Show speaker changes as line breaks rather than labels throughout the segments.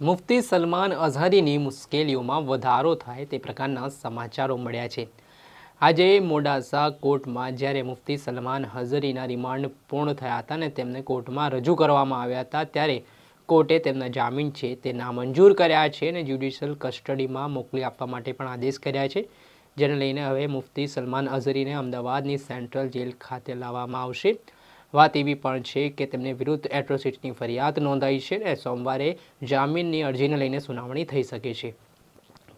મુફ્તી સલમાન અઝહરીની મુશ્કેલીઓમાં વધારો થાય તે પ્રકારના સમાચારો મળ્યા છે. આજે મોડાસા કોર્ટમાં જ્યારે મુફ્તી સલમાન હઝરીના રિમાન્ડ પૂર્ણ થયા હતા અને તેમને કોર્ટમાં રજૂ કરવામાં આવ્યા હતા, ત્યારે કોર્ટે તેમના જામીન છે તે નામંજૂર કર્યા છે અને જ્યુડિશિયલ કસ્ટડીમાં મોકલી આપવા માટે પણ આદેશ કર્યા છે. જેને લઈને હવે મુફ્તી સલમાન અઝરીને અમદાવાદની સેન્ટ્રલ જેલ ખાતે લાવવામાં આવશે. વાત એવી પણ છે કે તેમને વિરુદ્ધ એટ્રોસિટીની ફરિયાદ નોંધાઈ છે અને સોમવારે જામીનની અરજીને લઈને સુનાવણી થઈ શકે છે.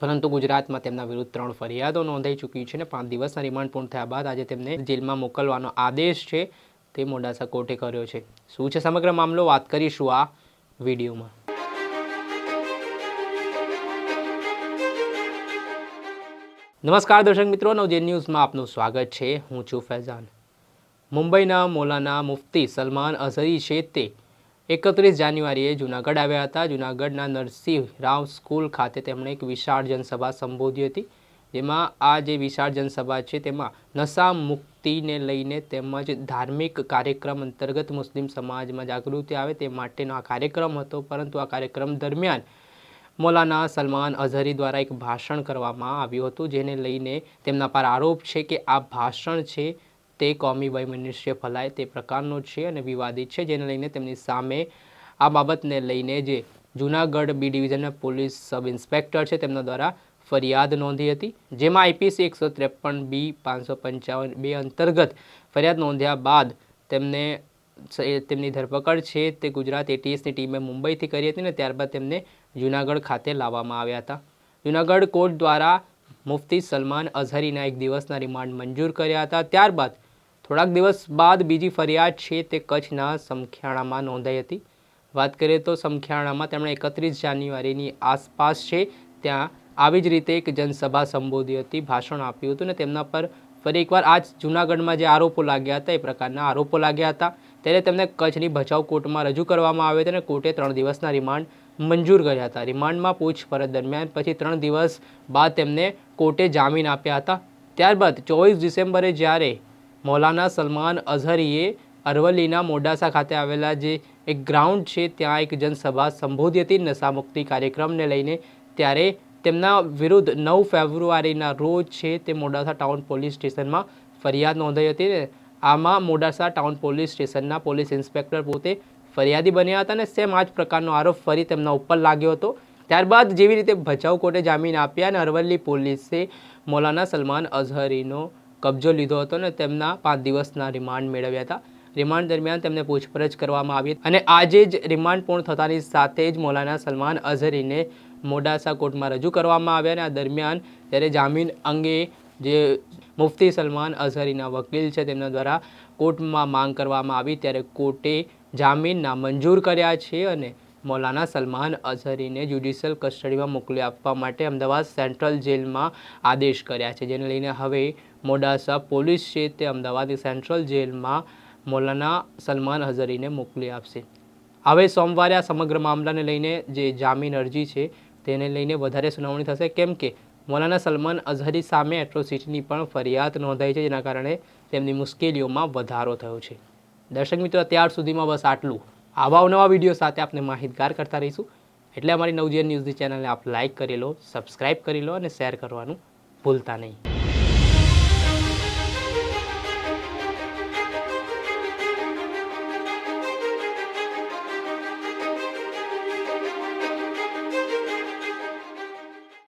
પરંતુ ગુજરાતમાં તેમના વિરુદ્ધ ત્રણ ફરિયાદો નોંધાઈ ચૂકી છે અને પાંચ દિવસના રિમાન્ડ પૂર્ણ થયા બાદ આજે તેમને જેલમાં મોકલવાનો આદેશ છે તે મોડાસા કોર્ટે કર્યો છે. શું છે સમગ્ર મામલો? વાત કરીશું આ વિડીયોમાં. નમસ્કાર દર્શક મિત્રો નવજે ન્યૂઝમાં આપનું સ્વાગત છે. હું છું ફૈઝાન. મુંબઈના મૌલાના મુફ્તી સલમાન અઝહરી તે એકત્રીસ જાન્યુઆરીએ જૂનાગઢ આવ્યા હતા. જૂનાગઢના નરસિંહ રાવ સ્કૂલ ખાતે તેમણે એક વિશાળ જનસભા સંબોધી હતી, જેમાં આ જે વિશાળ જનસભા છે તેમાં નશા મુક્તિને લઈને તેમજ ધાર્મિક કાર્યક્રમ અંતર્ગત મુસ્લિમ સમાજમાં જાગૃતિ આવે તે માટેનો આ કાર્યક્રમ હતો. પરંતુ આ કાર્યક્રમ દરમિયાન મૌલાના સલમાન અઝહરી દ્વારા એક ભાષણ કરવામાં આવ્યું હતું, જેને લઈને તેમના પર આરોપ છે કે આ ભાષણ છે તે કોમી વૈમનસ્ય ફલાય તે પ્રકારનો છે અને વિવાદિત છે, જેને લઈને તેમની સામે આ બાબતને લઈને જે જૂનાગઢ બી ડિવિઝનના પોલીસ સબ ઇન્સ્પેક્ટર છે, તેમના દ્વારા ફરિયાદ નોંધી હતી, જેમાં આઈપીસી એકસો ત્રેપન બી પાંચસો પંચાવન બે અંતર્ગત ફરિયાદ નોંધ્યા બાદ તેમને તેમની ધરપકડ છે તે ગુજરાત એટીએસની ટીમે મુંબઈથી કરી હતી ને ત્યારબાદ તેમને જૂનાગઢ ખાતે લાવવામાં આવ્યા હતા. જૂનાગઢ કોર્ટ દ્વારા મુફ્તી સલમાન અઝહરીના એક દિવસના રિમાન્ડ મંજૂર કર્યા હતા. ત્યારબાદ થોડાક દિવસ બાદ બીજી ફરિયાદ છે તે કચ્છના સમખ્યાણામાં નોંધાઈ હતી. વાત કરીએ તો સમખ્યાણામાં તેમણે એકત્રીસ જાન્યુઆરીની આસપાસ છે, ત્યાં આવી જ રીતે એક જનસભા સંબોધી હતી, ભાષણ આપ્યું હતું ને તેમના પર ફરી એકવાર આ જ જૂનાગઢમાં જે આરોપો લાગ્યા હતા, એ પ્રકારના આરોપો લાગ્યા હતા. ત્યારે તેમને કચ્છની ભચાઉ કોર્ટમાં રજૂ કરવામાં આવ્યા હતા અને કોર્ટે ત્રણ દિવસના રિમાન્ડ મંજૂર કર્યા હતા. રિમાન્ડમાં પૂછપરછ દરમિયાન પછી ત્રણ દિવસ બાદ તેમને કોર્ટે જામીન આપ્યા હતા. ત્યારબાદ ચોવીસ ડિસેમ્બરે જ્યારે મૌલાના સલમાન અઝહરીએ અરવલ્લીના મોડાસા ખાતે આવેલા જે એક ગ્રાઉન્ડ છે, ત્યાં એક જનસભા સંબોધી હતી નશામુક્તિ કાર્યક્રમને લઈને ત્યારે તેમના વિરુદ્ધ નવ ફેબ્રુઆરીના રોજ છે તે મોડાસા ટાઉન પોલીસ સ્ટેશનમાં ફરિયાદ નોંધાઈ હતી ને આમાં મોડાસા ટાઉન પોલીસ સ્ટેશનના પોલીસ ઇન્સ્પેક્ટર પોતે ફરિયાદી બન્યા હતા અને સેમ આ જ પ્રકારનો આરોપ ફરી તેમના ઉપર લાગ્યો હતો. ત્યારબાદ જેવી રીતે ભચાઉ કોર્ટે જામીન આપ્યા અને અરવલ્લી પોલીસે મૌલાના સલમાન અઝહરીનો કબજો લીધો હતો ને તેમના પાંચ દિવસના રિમાન્ડ મેળવ્યા હતા. રિમાન્ડ દરમિયાન તેમને પૂછપરછ કરવામાં આવી અને આજે જ રિમાન્ડ પૂર્ણ થતાની સાથે જ મૌલાના સલમાન અઝહરીને મોડાસા કોર્ટમાં રજૂ કરવામાં આવ્યા અને આ દરમિયાન ત્યારે જામીન અંગે જે મુફ્તી સલમાન અઝહરીના વકીલ છે તેમના દ્વારા કોર્ટમાં માંગ કરવામાં આવી ત્યારે કોર્ટે જામીન નામંજૂર કર્યા છે અને મૌલાના સલમાન અઝહરીને જ્યુડિશિયલ કસ્ટડીમાં મોકલી આપવા માટે અમદાવાદ સેન્ટ્રલ જેલમાં આદેશ કર્યા છે. જેને લઈને હવે મોડાસા પોલીસ છે તે અમદાવાદની સેન્ટ્રલ જેલમાં મૌલાના સલમાન હઝરીને મોકલી આપશે. હવે સોમવારે આ સમગ્ર મામલાને લઈને જે જામીન અરજી છે તેને લઈને વધારે સુનાવણી થશે. કેમ કે મૌલાના સલમાન અઝહરી સામે એટ્રોસિટીની પણ ફરિયાદ નોંધાઈ છે, જેના કારણે તેમની મુશ્કેલીઓમાં વધારો થયો છે. દર્શક મિત્રો, અત્યાર સુધીમાં બસ આટલું. આવા નવા વીડિયો સાથે આપને માહિતગાર કરતા રહીશું. એટલે અમારી નવજીવન ન્યૂઝની ચેનલને આપ લાઇક કરી લો, સબસ્ક્રાઇબ કરી લો અને શેર કરવાનું ભૂલતા નહીં.